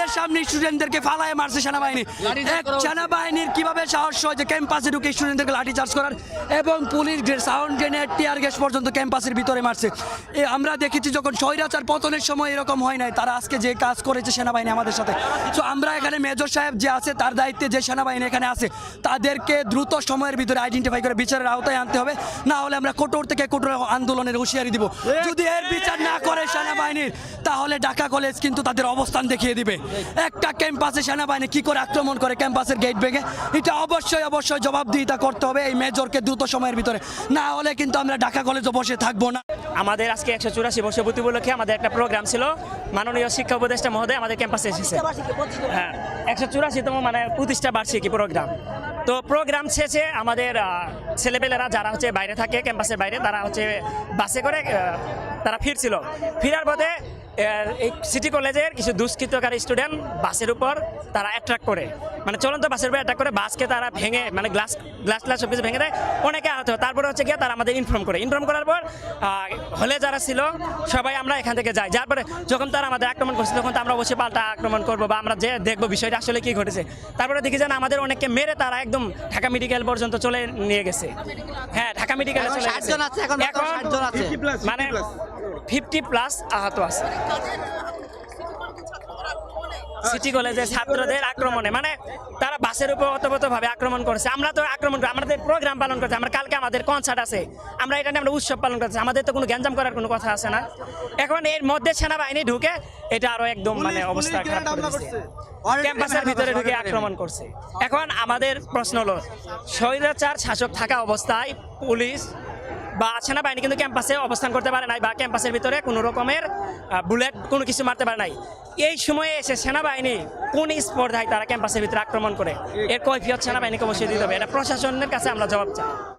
স্কুলের সামনে স্টুডেন্টদেরকে ফালায় মারছে সেনাবাহিনী। এক সেনাবাহিনীর কীভাবে সাহস হয় যে ক্যাম্পাসে ঢুকে স্টুডেন্টদেরকে লাঠি চার্জ করার এবং police sound grenade tear gas পর্যন্ত ক্যাম্পাসের ভিতরে মারছে। এ, আমরা দেখেছি যখন স্বৈরাচার পতনের সময় এরকম হয় নাই, তারা আজকে যে কাজ করেছে সেনাবাহিনী আমাদের সাথে। তো আমরা এখানে মেজর সাহেব যে আছে, তার দায়িত্বে যে সেনাবাহিনী এখানে আছে, তাদেরকে দ্রুত সময়ের ভিতরে আইডেন্টিফাই করে বিচারের আওতায় আনতে হবে। না হলে আমরা কঠোর থেকে কঠোর আন্দোলনের হুঁশিয়ারি দিব। যদি এর বিচার না করে সেনাবাহিনীর তাহলে ঢাকা কলেজ কিন্তু তাদের অবস্থান দেখিয়ে দিবে। একটা ক্যাম্পাসে সেনাবাহিনী কি করে আক্রমণ করে ক্যাম্পাসের গেট ভেঙে? এটা অবশ্যই অবশ্যই জবাবদিহিতা করতে হবে এই মেজরকে দ্রুত সময়ের ভিতরে। না হলে কিন্তু আমরা ঢাকা কলেজে বসে থাকব না। আমাদের আজকে একশো চুরাশি বর্ষপূর্তি উপলক্ষে আমাদের একটা প্রোগ্রাম ছিল। মাননীয় শিক্ষা উপদেষ্টা মহোদয় আমাদের ক্যাম্পাসে এসেছে। হ্যাঁ একশো চুরাশিতম মানে প্রতিষ্ঠা বার্ষিকী প্রোগ্রাম তো প্রোগ্রাম শেষে আমাদের ছেলেপেলেরা যারা হচ্ছে বাইরে থাকে ক্যাম্পাসের বাইরে, তারা হচ্ছে বাসে করে তারা ফিরছিল। ফিরার পথে এই সিটি কলেজের কিছু দুষ্কৃতকারী স্টুডেন্ট বাসের উপর তারা অ্যাট্রাক্ট করে। মানে চলন্ত বাসের উপর অ্যাট্রাক্ট করে বাসকে তারা ভেঙে মানে গ্লাস গ্লাস গ্লাস সব কিছু ভেঙে দেয়। অনেকে আহত হয়। তারপরে হচ্ছে গিয়ে তারা আমাদের ইনফর্ম করে। ইনফর্ম করার পর হলে যারা ছিল সবাই আমরা এখান থেকে যাই। যার পরে যখন তারা আমাদের আক্রমণ করছে তখন তো আমরা অবশ্যই পাল্টা আক্রমণ করব বা আমরা যে দেখব বিষয়টা আসলে কি ঘটেছে। তারপরে দেখি যেন আমাদের অনেককে মেরে তারা একদম ঢাকা মেডিকেল পর্যন্ত চলে নিয়ে গেছে। হ্যাঁ ঢাকা মেডিকেলে এখন চলে গেছে। আছে, এখন মাত্র 60 জন আছে। মানে ফিফটি প্লাস আহত আছে। সিটি কলেজের ছাত্রদের আক্রমণে মানে তারা বাসের উপর অতপ্রত ভাবে আক্রমণ করেছে। আমরা তো আক্রমণ করি আমাদের প্রোগ্রাম পালন করছি আমরা কালকে আমাদের কনসার্ট আছে। আমরা এটা নিয়ে আমরা উৎসব পালন করছি আমাদের তো কোনো গ্যাঞ্জাম করার কোনো কথা আছে না। এখন এর মধ্যে সেনাবাহিনী ঢুকে এটা আরও একদম মানে অবস্থা খারাপ করে দিচ্ছে ক্যাম্পাসের ভিতরে ঢুকে আক্রমণ করছে। এখন আমাদের প্রশ্ন হলো স্বৈরাচার শাসক থাকা অবস্থায় পুলিশ বা সেনাবাহিনী কিন্তু ক্যাম্পাসে অবস্থান করতে পারে নাই বা ক্যাম্পাসের ভিতরে কোনো রকমের বুলেট কোনো কিছু মারতে পারে নাই। এই সময়ে এসে সেনাবাহিনী কোন স্পর্ধায় তারা ক্যাম্পাসের ভিতরে আক্রমণ করে? এর কৈফিয়ত সেনাবাহিনীকে অবশ্যই দিতে হবে। এটা প্রশাসনের কাছে আমরা জবাব চাই।